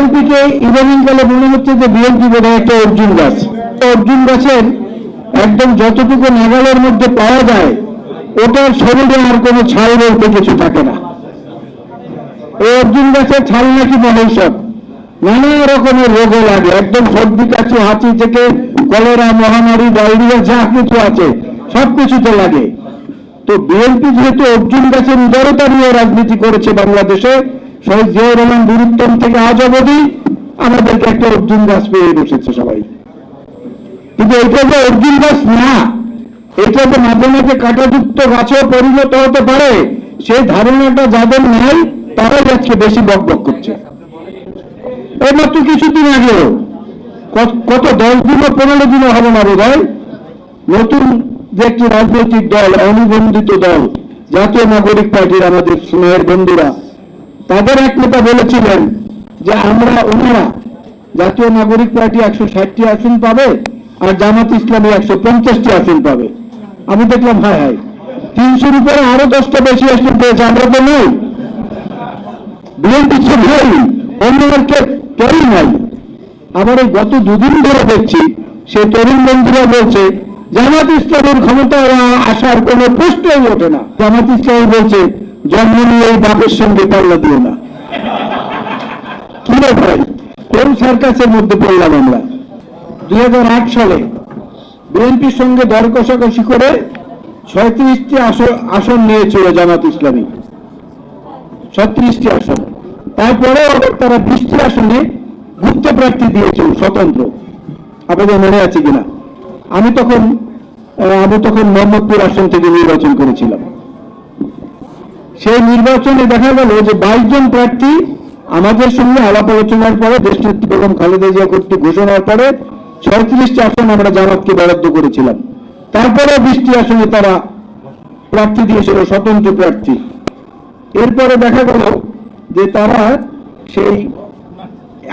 বিএনপিকে ইদানিং কালে মনে হচ্ছে যে বিএনপি বোধ একটা অর্জুন গাছ। অর্জুন গাছের একদম যতটুকু নাগালের মধ্যে পাওয়া যায়, ওটার শরীরে আর কোনো ছাল বলতে কিছু থাকে না। এই অর্জুন গাছের ছাল নাকি মহৌষধ নানা রকমের রোগও লাগে, একদম সর্দি কাছে হাঁচি থেকে কলেরা, মহামারী, ডায়রিয়া, যা কিছু আছে, সব কিছুতে লাগে। তো বিএনপি যেহেতু অর্জুন গাছের উদারতা নিয়ে রাজনীতি করেছে বাংলাদেশে শহীদ জিয়াউর রহমান বীরুত্তম থেকে আজ অবধি আমাদেরকে একটা অর্জুন গাছ পেয়ে বসেছে সবাই। কিন্তু এটা অর্জুন গাছ না, এটা মাঝে মাঝে গাছেও পরিণত হতে পারে সেই ধারণাটা যাদের নাই, তারাই আজকে বেশি বক বক করছে। কিছুদিন আগেও কত- দশ দিনও পনেরো দিনও হবে না বোধ নতুন যে একটি রাজনৈতিক দল, অনুবন্ধিত দল, জাতীয় নাগরিক পার্টির আমাদের স্নেহের বন্ধুরা তাদের এক নেতা বলেছিলেন যে আমরা ওনারা জাতীয় নাগরিক পার্টি একশো ষাটটি আসন পাবে আর জামাত ইসলামী একশো পঞ্চাশটি আসন পাবে। আমি দেখলাম, হায় হায়, তিনশোর উপরে আরও দশটা বেশি আসন পেয়েছে, আমরা তো নই। বিএনপি তো নেই, অন্য আর কেউই নাই। আবার গত দুদিন ধরে দেখছি, সেই তরুণ বন্ধুরা বলছে, জামাত ইসলামের ক্ষমতায় আসার কোনো প্রশ্নই ওঠে না। জামাত ইসলামী বলছে জন্ম নিয়ে এই বাপের সঙ্গে পাল্লা দিও না। কি কোন সার্কাসের মধ্যে পড়লাম আমরা? দুই সালে বিএনপির সঙ্গে দর কষাকষি করে আসন নিয়েছিল জামাত ইসলামী। ছত্রিশটি আসন। তারপরে তারা আসনে গুপ্ত প্রার্থী দিয়েছিল স্বতন্ত্র। আপনাদের মনে আছে কিনা? আমি তখন আমি তখন মোহাম্মদপুর আসন থেকে নির্বাচন করেছিলাম। সেই নির্বাচনে দেখা গেল যে বাইশ জন প্রার্থী আমাদের সঙ্গে আলাপ আলোচনার পরে দেশনেত্রী বেগম খালেদা জিয়া কর্তৃক ঘোষণার পরে ছয়ত্রিশটি আসন আমরা জামাতকে বরাদ্দ করেছিলাম। তারপরে বিশটি আসনে তারা প্রার্থী দিয়েছিল, স্বতন্ত্র প্রার্থী। এরপরে দেখা গেল যে তারা সেই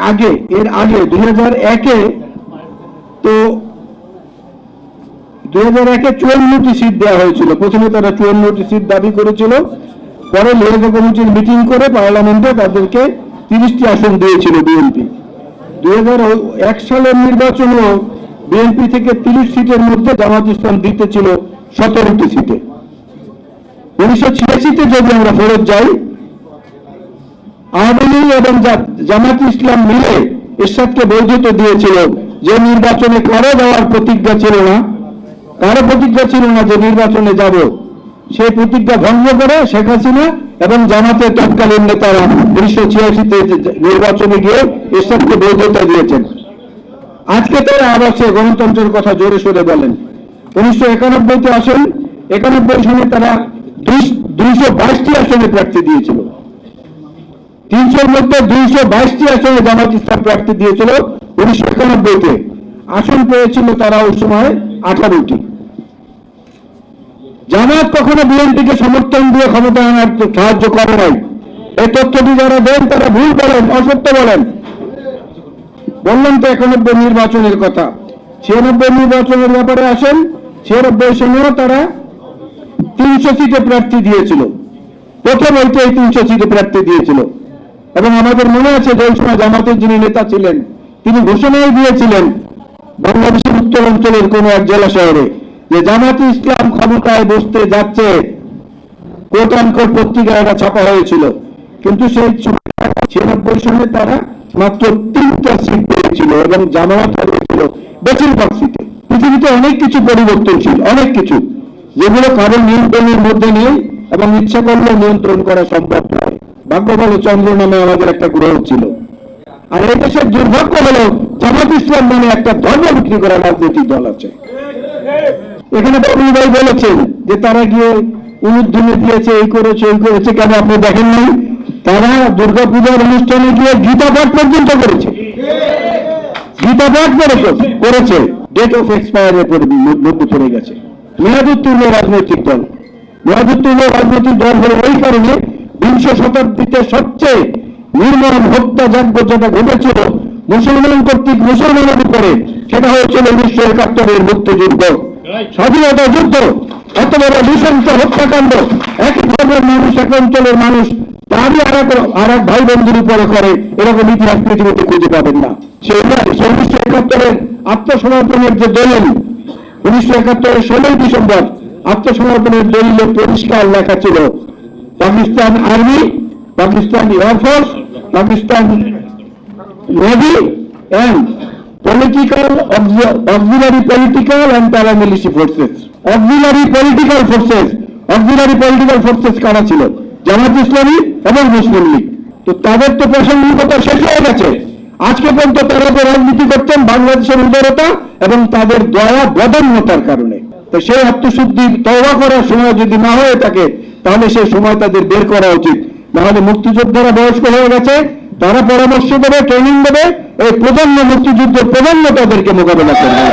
আগে, এর আগে, দুই হাজার একে তো দুই হাজার একে চুয়ান্নটি সিট দেওয়া হয়েছিল। প্রথমে তারা চুয়ান্নটি সিট দাবি করেছিল। পরে লিয়াজা কমিটির মিটিং করে পার্লামেন্টে তাদেরকে তিরিশটি আসন দিয়েছিল বিএনপি। দুই এক সালের নির্বাচনেও বিএনপি থেকে তিরিশ সিটের মধ্যে জামাত ইসলাম দিতে ছিল সতেরোটি সিটে। উনিশশো ছিয়াশিতে যদি আমরা ফেরত যাই, আওয়ামী লীগ এবং জামাত ইসলাম মিলে এরশাদকে বর্ধিত দিয়েছিল যে নির্বাচনে কারও দেওয়ার প্রতিজ্ঞা ছিল না, কারও প্রতিজ্ঞা ছিল না যে নির্বাচনে যাব। সেই প্রতিজ্ঞা ভঙ্গ করে শেখ হাসিনা এবং জামাতের তৎকালীন নেতারা উনিশশো ছিয়াশিতে নির্বাচনে গিয়ে এরশাদকে বৈধতা দিয়েছেন। আজকে তারা আবার সে গণতন্ত্রের কথা জোরে সোরে বলেন। উনিশশো একানব্বইতে আসেন, একানব্বই সনে তারা দুইশো বাইশটি আসনে প্রার্থী দিয়েছিল। তিনশোর মধ্যে দুইশো বাইশটি আসনে জামাত ইসলাম প্রার্থী দিয়েছিল উনিশশো একানব্বইতে। আসন পেয়েছিল তারা ওই সময় আঠারোটি। জামাত কখনো বিএনপিকে সমর্থন দিয়ে ক্ষমতা আনার সাহায্য করে নাই। এই তথ্যটি যারা দেন, তারা ভুল বলেন, অসত্য বলেন? বললাম তো একানব্বই নির্বাচনের কথা। ছিয়ানব্বই নির্বাচনের ব্যাপারে আসেন, ছিয়ানব্বই সনেও তারা তিনশো সিটে প্রার্থী দিয়েছিল। প্রথম হইতে এই তিনশো সিটে প্রার্থী দিয়েছিল। এবং আমাদের মনে আছে যে সময় জামাতের যিনি নেতা ছিলেন, তিনি ঘোষণাই দিয়েছিলেন বাংলাদেশের উত্তর অঞ্চলের কোন এক জেলা শহরে। যে জামাত ইসলাম ক্ষমতায় বসতে যাচ্ছে কোট আনকোট পত্রিকায় এটা ছাপা হয়েছিল। কিন্তু সেই ছিয়ানব্বই সনে তারা মাত্র তিনটা সিট পেয়েছিল এবং জামাত হারিয়েছিল বেশিরভাগ সিটে পৃথিবীতে অনেক কিছু পরিবর্তনশীল, অনেক কিছু, যেগুলো কারও নিয়ন্ত্রণের মধ্যে নেই এবং ইচ্ছা করলে নিয়ন্ত্রণ করা সম্ভব নয়। ভাগ্য ভালো, চন্দ্র নামে আমাদের একটা গ্রহ ছিল। আর এই দেশের দুর্ভাগ্য হলো জামাত ইসলাম নামে একটা ধর্ম বিক্রি করা রাজনৈতিক দল আছে। এখানে বাবুল ভাই বলেছেন যে তারা গিয়ে উলুধ্বনি দিয়েছে, এই করেছে এই করেছে, কেন আপনি দেখেন নাই? তারা দুর্গাপূজার অনুষ্ঠানে গিয়ে গীতা পাঠ পর্যন্ত করেছে। গীতা পাঠ করেছে করেছে। ডেট অফ এক্সপায়ারের মধ্যে পড়ে গেছে। মেয়াদোত্তীর্ণ রাজনৈতিক দল। মেয়াদোত্তীর্ণ রাজনৈতিক দল হলো ওই কারণে বিংশ শতাব্দীতে সবচেয়ে নির্মম হত্যাযজ্ঞ যেটা ঘটেছিল, মুসলমান কর্তৃক মুসলমানের উপরে, সেটা হয়েছিল উনিশশো একাত্তরের মুক্তিযুদ্ধ। স্বাধীনতা যুদ্ধ এত বড় নৃশংস হত্যাকাণ্ড, এক ধর্মের মানুষ, এক অঞ্চলের মানুষ, তারই আর এক আর এক ভাই বন্ধুর উপরে করে, এরকম ইতিহাস পৃথিবীতে খুঁজে পাবেন না। সেই উনিশশো একাত্তরের আত্মসমর্পণের যে দলিল, উনিশশো একাত্তরের ষোলোই ডিসেম্বর আত্মসমর্পণের দলিলে পরিষ্কার লেখা ছিল, Pakistan army, Pakistan air force Pakistan navy and political auxiliary political and paramilitary forces auxiliary political forces auxiliary political forces কারা ছিল? জামাত ইসলামী এবং মুসলিম লীগ। তো তাদের তো প্রাসঙ্গিকতা শেষ হয়ে গেছে। আজকে পর্যন্ত তারা যে রাজনীতি করছেন বাংলাদেশের উদারতা এবং তাদের দয়া বদন্যতার কারণে। তো সেই আত্মশুদ্ধি তওবা করার সময় যদি না হয়ে থাকে, তাহলে সেই সময় তাদের বের করা উচিত। নাহলে মুক্তিযোদ্ধারা বয়স্ক হয়ে গেছে তারা পরামর্শ দেবে ট্রেনিং দেবে এই প্রজন্ম মুক্তিযুদ্ধের প্রজন্ম তাদেরকে মোকাবেলা করবে।